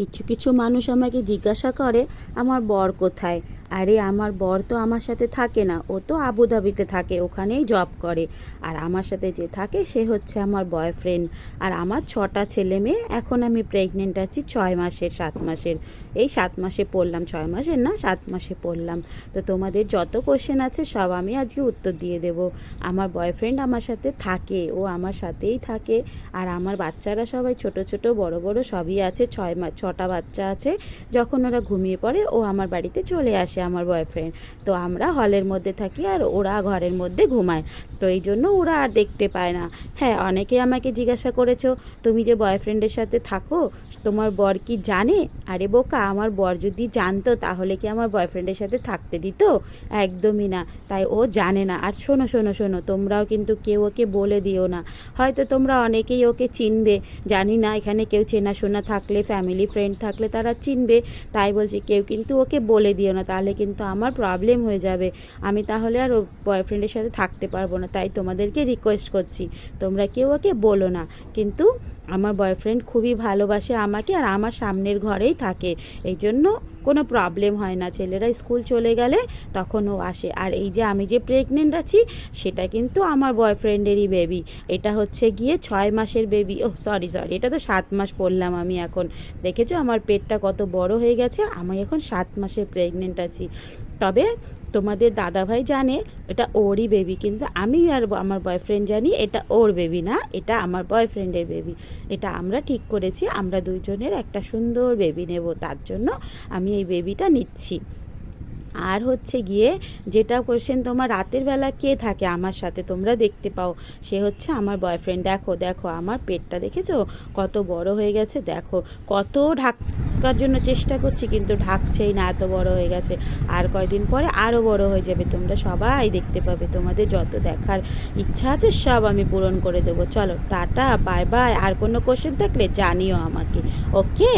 কিছু কিছু মানুষ আমাকে জিজ্ঞাসা করে, আমার বর কোথায়? আরে, আমার বর তো আমার সাথে থাকে না। ও তো আবুধাবিতে থাকে, ওখানেই জব করে। আর আমার সাথে যে থাকে, সে হচ্ছে আমার বয়ফ্রেন্ড আর আমার ছটা ছেলে মেয়ে, এখন আমি প্রেগনেন্ট আছি ছয় মাসের, সাত মাসের। এই সাত মাসে পড়লাম, ছয় মাসের না, সাত মাসে পড়লাম। তো তোমাদের যত কোশ্চেন আছে, সব আমি আজকে উত্তর দিয়ে দেব। আমার বয়ফ্রেন্ড আমার সাথে থাকে, ও আমার সাথেই থাকে। আর আমার বাচ্চারা সবাই ছোট ছোট, বড় বড়, সবই আছে। ছয় মাস ছটা বাচ্চা আছে, যখন ওরা ঘুমিয়ে পড়ে, ও আমার বাড়িতে চলে আসে আমার বয়ফ্রেন্ড তো আমরা হলের মধ্যে থাকি আর ওরা ঘরের মধ্যে ঘুমায়। তো এই জন্য ওরা আর দেখতে পায় না। হ্যাঁ অনেকে আমাকে জিজ্ঞাসা করেছ, তুমি যে বয়ফ্রেন্ডের সাথে থাকো, তোমার বর কি জানে? আরে বোকা, আমার বর যদি জানতো, তাহলে কি আমার বয়ফ্রেন্ডের সাথে থাকতে দিত? একদমই না। তাই ও জানে না। আর শোনো শোনো শোনো, তোমরাও কিন্তু কেউ ওকে বলে দিও না। হয়তো তোমরা অনেকেই ওকে চিনবে। জানি না, এখানে কেউ চেনাশোনা থাকলে ফ্যামিলি ফ্রেন্ড থাকলে তারা চিনবে। তাই বলছি, কেউ কিন্তু ওকে বলে দিও না, তাহলে কিন্তু আমার প্রবলেম হয়ে যাবে। আমি তাহলে আর ও বয়ফ্রেন্ডের সাথে থাকতে পারব না। তাই তোমাদেরকে রিকোয়েস্ট করছি, তোমরা কেউ ওকে বলো না। কিন্তু আমার বয়ফ্রেন্ড খুবই ভালোবাসে আমাকে আর আমার সামনের ঘরেই থাকে। এই জন্য কোনো প্রবলেম হয় না। ছেলেরা স্কুল চলে গেলে তখন ও আসে। আর এই যে আমি যে প্রেগনেন্ট আছি, সেটা কিন্তু আমার বয়ফ্রেন্ডেরই বেবি এটা হচ্ছে গিয়ে ছয় মাসের বেবি ও সরি সরি এটা তো সাত মাস পড়লাম আমি এখন। দেখেছ? আমার পেটটা কত বড় হয়ে গেছে। আমি এখন সাত মাসের প্রেগনেন্ট আছি। তবে তোমাদের দাদাভাই জানে এটা ওরই বেবি কিন্তু আমি আর আমার বয়ফ্রেন্ড জানি এটা ওর বেবি না, এটা আমার বয়ফ্রেন্ডের বেবি এটা আমরা ঠিক করেছি, আমরা দুইজনের একটা সুন্দর বেবি নেব, তার জন্য আমি এই বেবিটা নিচ্ছি। আর হচ্ছে গিয়ে যেটা কোশ্চেন তোমার রাতের বেলা কে থাকে আমার সাথে তোমরা দেখতে পাও, সে হচ্ছে আমার বয়ফ্রেন্ড দেখো দেখো, আমার পেটটা দেখেছ? কত বড় হয়ে গেছে, দেখো, কত ঢাকার জন্য চেষ্টা করছি, কিন্তু ঢাকছেই না, এত বড় হয়ে গেছে। আর কয়দিন পরে আরও বড় হয়ে যাবে, তোমরা সবাই দেখতে পাবে। তোমাদের যত দেখার ইচ্ছা আছে, সব আমি পূরণ করে দেবো। চলো, টাটা বাই বাই আর কোনো কোশ্চেন থাকলে জানিও আমাকে, ওকে?